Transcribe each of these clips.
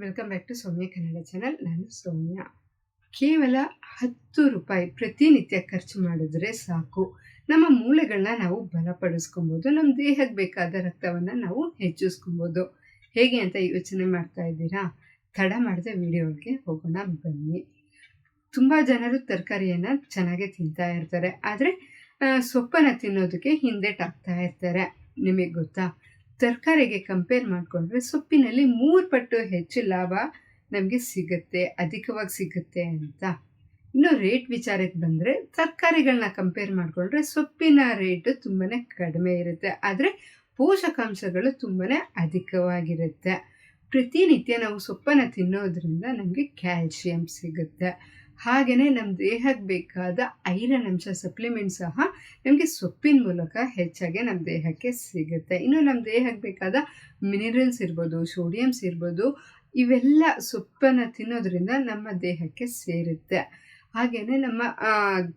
Welcome back to Soumya Kannada channel ನಾನು ಸೌಮ್ಯ. ಕೇವಲ ಹತ್ತು ರೂಪಾಯಿ ಪ್ರತಿನಿತ್ಯ ಖರ್ಚು ಮಾಡಿದ್ರೆ ಸಾಕು. ನಮ್ಮ ಮೂಳೆಗಳನ್ನ ನಾವು ಬಲಪಡಿಸ್ಕೊಬೋದು, ನಮ್ಮ ದೇಹಕ್ಕೆ ಬೇಕಾದ ರಕ್ತವನ್ನು ನಾವು ಹೆಚ್ಚಿಸ್ಕೊಬೋದು. ಹೇಗೆ ಅಂತ ಯೋಚನೆ ಮಾಡ್ತಾ ಇದ್ದೀರಾ? ತಡ ಮಾಡದೆ ವಿಡಿಯೋಗೆ ಹೋಗೋಣ ಬನ್ನಿ. ತುಂಬ ಜನರು ತರಕಾರಿಯನ್ನು ಚೆನ್ನಾಗಿ ತಿಂತಾ ಇರ್ತಾರೆ. ಆದರೆ ಸೊಪ್ಪನ್ನು ತಿನ್ನೋದಕ್ಕೆ ಹಿಂದೆಟಾಗ್ತಾ ಇರ್ತಾರೆ. ನಿಮಗೆ ಗೊತ್ತಾ? ತರಕಾರಿಗೆ ಕಂಪೇರ್ ಮಾಡಿಕೊಂಡ್ರೆ ಸೊಪ್ಪಿನಲ್ಲಿ ಮೂರು ಪಟ್ಟು ಹೆಚ್ಚು ಲಾಭ ನಮಗೆ ಸಿಗುತ್ತೆ, ಅಧಿಕವಾಗಿ ಸಿಗುತ್ತೆ ಅಂತ. ಇನ್ನು ರೇಟ್ ವಿಚಾರಕ್ಕೆ ಬಂದರೆ ತರಕಾರಿಗಳನ್ನ ಕಂಪೇರ್ ಮಾಡಿಕೊಂಡ್ರೆ ಸೊಪ್ಪಿನ ರೇಟು ತುಂಬಾ ಕಡಿಮೆ ಇರುತ್ತೆ. ಆದರೆ ಪೋಷಕಾಂಶಗಳು ತುಂಬಾ ಅಧಿಕವಾಗಿರುತ್ತೆ. ಪ್ರತಿನಿತ್ಯ ನಾವು ಸೊಪ್ಪನ್ನು ತಿನ್ನೋದ್ರಿಂದ ನಮಗೆ ಕ್ಯಾಲ್ಶಿಯಂ ಸಿಗುತ್ತೆ. ಹಾಗೆಯೇ ನಮ್ಮ ದೇಹಕ್ಕೆ ಬೇಕಾದ ಐರನ್ ಅಂಶ ಸಪ್ಲಿಮೆಂಟ್ ಸಹ ನಮಗೆ ಸೊಪ್ಪಿನ ಮೂಲಕ ಹೆಚ್ಚಾಗಿ ನಮ್ಮ ದೇಹಕ್ಕೆ ಸಿಗುತ್ತೆ. ಇನ್ನು ನಮ್ಮ ದೇಹಕ್ಕೆ ಬೇಕಾದ ಮಿನರಲ್ಸ್ ಇರ್ಬೋದು ಸೋಡಿಯಮ್ಸ್ ಇರ್ಬೋದು, ಇವೆಲ್ಲ ಸೊಪ್ಪನ್ನು ತಿನ್ನೋದ್ರಿಂದ ನಮ್ಮ ದೇಹಕ್ಕೆ ಸೇರುತ್ತೆ. ಹಾಗೆಯೇ ನಮ್ಮ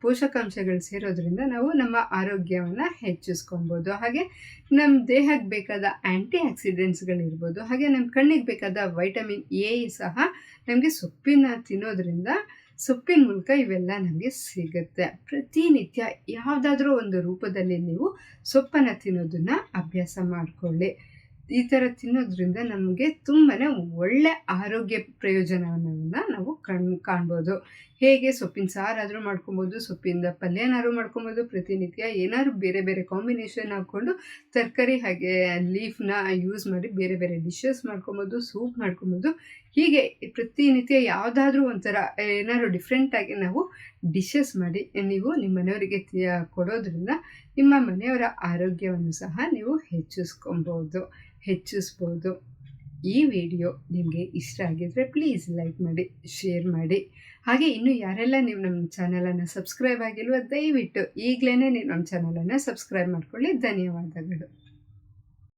ಪೋಷಕಾಂಶಗಳು ಸೇರೋದ್ರಿಂದ ನಾವು ನಮ್ಮ ಆರೋಗ್ಯವನ್ನು ಹೆಚ್ಚಿಸ್ಕೊಬೋದು ಹಾಗೆ ನಮ್ಮ ದೇಹಕ್ಕೆ ಬೇಕಾದ ಆ್ಯಂಟಿ ಆಕ್ಸಿಡೆಂಟ್ಸ್ಗಳಿರ್ಬೋದು ಹಾಗೆ ನಮ್ಮ ಕಣ್ಣಿಗೆ ಬೇಕಾದ ವೈಟಮಿನ್ ಎ ಸಹ ನಮಗೆ ಸೊಪ್ಪಿನ ತಿನ್ನೋದ್ರಿಂದ ಸೊಪ್ಪಿನ ಮೂಲಕ ಇವೆಲ್ಲ ನಮಗೆ ಸಿಗುತ್ತೆ. ಪ್ರತಿನಿತ್ಯ ಯಾವುದಾದ್ರೂ ಒಂದು ರೂಪದಲ್ಲಿ ನೀವು ಸೊಪ್ಪನ್ನು ತಿನ್ನೋದನ್ನು ಅಭ್ಯಾಸ ಮಾಡಿಕೊಳ್ಳಿ. ಈ ಥರ ತಿನ್ನೋದ್ರಿಂದ ನಮಗೆ ತುಂಬಾ ಒಳ್ಳೆ ಆರೋಗ್ಯ ಪ್ರಯೋಜನವನ್ನು ನಾವು ಕಣ್, ಕಾಣ್ಬೋದು. ಹೇಗೆ ಸೊಪ್ಪಿನ ಸಾರಾದರೂ ಮಾಡ್ಕೊಬೋದು, ಸೊಪ್ಪಿಂದ ಪಲ್ಯನಾದ್ರು ಮಾಡ್ಕೊಬೋದು, ಪ್ರತಿನಿತ್ಯ ಏನಾದ್ರು ಬೇರೆ ಬೇರೆ ಕಾಂಬಿನೇಷನ್ ಹಾಕ್ಕೊಂಡು ತರಕಾರಿ ಹಾಗೆ ಲೀಫ್ನ ಯೂಸ್ ಮಾಡಿ ಬೇರೆ ಬೇರೆ ಡಿಶಸ್ ಮಾಡ್ಕೊಬೋದು ಸೂಪ್ ಮಾಡ್ಕೊಬೋದು. ಹೀಗೆ ಪ್ರತಿನಿತ್ಯ ಯಾವುದಾದ್ರೂ ಒಂಥರ ಏನಾದ್ರು ಡಿಫ್ರೆಂಟಾಗಿ ನಾವು ಡಿಶಸ್ ಮಾಡಿ ನೀವು ನಿಮ್ಮ ಮನೆಯವರಿಗೆ ಕೊಡೋದ್ರಿಂದ ನಿಮ್ಮ ಮನೆಯವರ ಆರೋಗ್ಯವನ್ನು ಸಹ ನೀವು ಹೆಚ್ಚಿಸ್ಕೊಬೋದು. ಹೆಚ್ಚಿಸ್ಬೋದು. ಈ ವಿಡಿಯೋ ನಿಮಗೆ ಇಷ್ಟ ಆಗಿದರೆ ಪ್ಲೀಸ್ ಲೈಕ್ ಮಾಡಿ, ಶೇರ್ ಮಾಡಿ. ಹಾಗೆ ಇನ್ನು ಯಾರೆಲ್ಲ ನೀವು ನಮ್ಮ ಚಾನಲನ್ನು ಸಬ್ಸ್ಕ್ರೈಬ್ ಆಗಿಲ್ವೋ ದಯವಿಟ್ಟು ಈಗಲೇ ನೀವು ನಮ್ಮ ಚಾನಲನ್ನು ಸಬ್ಸ್ಕ್ರೈಬ್ ಮಾಡ್ಕೊಳ್ಳಿ. ಧನ್ಯವಾದಗಳು.